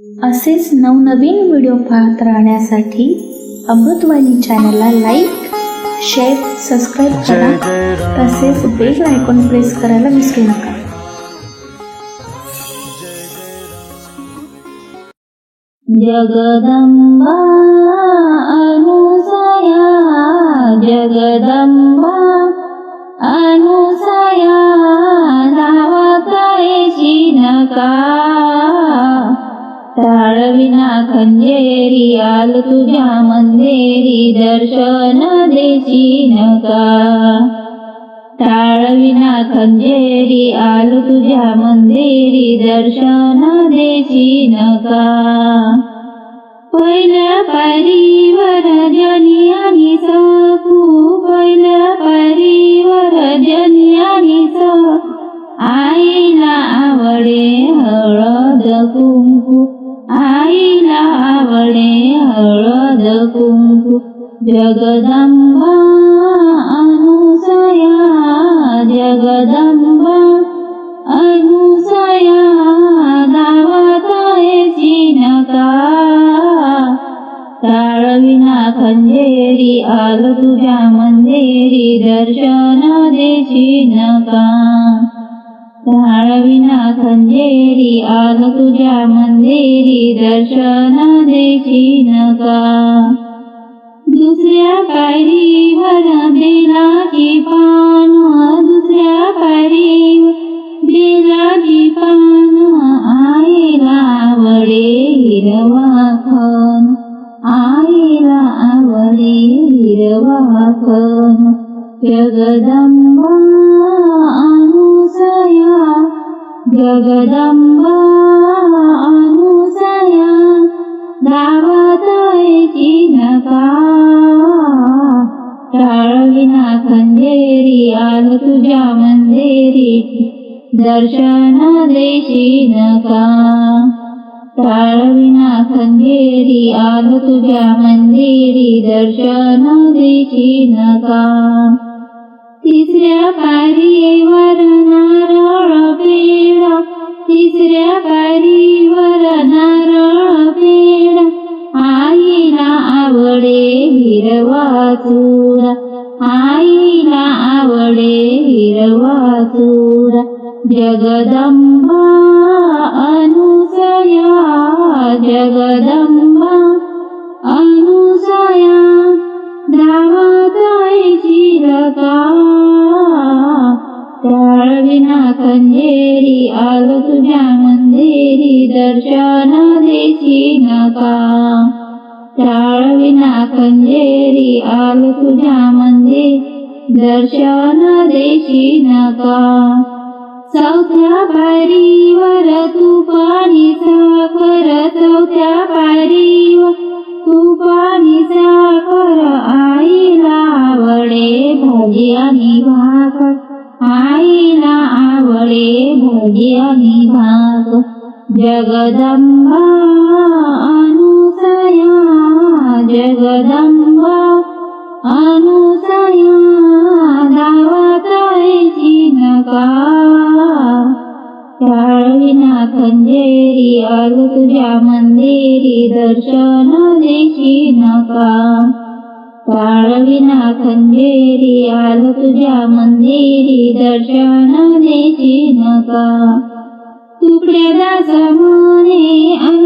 असेच नवनवीन व्हिडिओ पाहत राहण्यासाठी अमृतवाणी चॅनलला लाईक शेअर सबस्क्राईब करा. तसेच बेल आयकॉन प्रेस करायला विसरू नका. जगदंबा अनुसया जगदंबा अनुसया. જાળવીના ખંજેરી આલ તુજા મંદેરી દર્શન દેશી નકા તાળવીના ખંજેરી આલ તુજા મંદેરી દર્શન દેશી નકા પહેલા પરિવર જનિયાની સકુ પહેલા પરિ जगदम्बा अनुसया जगदंबा अनुषया जगदं अनुषया धे चिनकाळविनाेरि आल त मन्देरी दर्शनादे चिनकाळविनाेरि आल त मन्देरी दर्शनादे दुसऱ्या पायरीवर बेलाची पान दुसऱ्या पायरीवर बेलाची पान आईला आवडे हिरवा खन आईला आवडे हिरवा खन जगदंबा अनुसया टाळविना खंजेरी आल तुझ्या मंदिरी दर्शन टाळविना खंजेरी आल तुझ्या मंदिरी दर्शन देशी नका हिरवा चुरा आईला आवडे हिरवा चुरा जगदंबा अनुसया जगदंबा अनुसया धावतायची रका टाळविना खंजेरी आल तुझ्या मंदिरी दर्शन देशी नका टाळविना खंजेरी आल तुझ्या म्हणजे दर्शन देशी नका. चौथ्या पारीवर तुपानी साखर चौथ्या पारीवर पाणी साखर. आईला आवडे भोगी आणि भाकर आईला आवडे भोगी आणि भाग जगदंबा जगदंबा अनुसया गावात नका. टाळविना खंजेरी आलो तुझ्या मंदिरी दर्शन देशी नका. टाळविना खंजेरी आलो तुझ्या मंदिरी दर्शन देशी नका. तुकड्याला समने अनुसया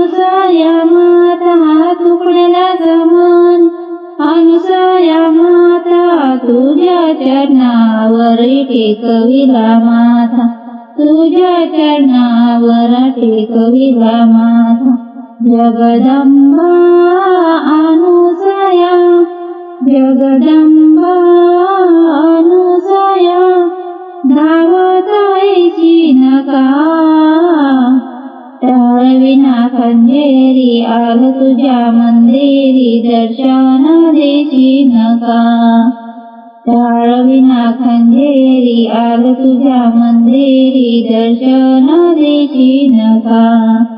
चरणावर टेकविला माता तुझ्या चरणावर टेकविला माथा. जगदंबा अनुसया. जगदंबा अनुसया. धावतायची नका. टाळविना खंजेरी आल तुझ्या मंदिरी दर्शन देशी नका. टाळविना खंजेरी आल तुझ्या मंदिरी दर्शन देशी नका.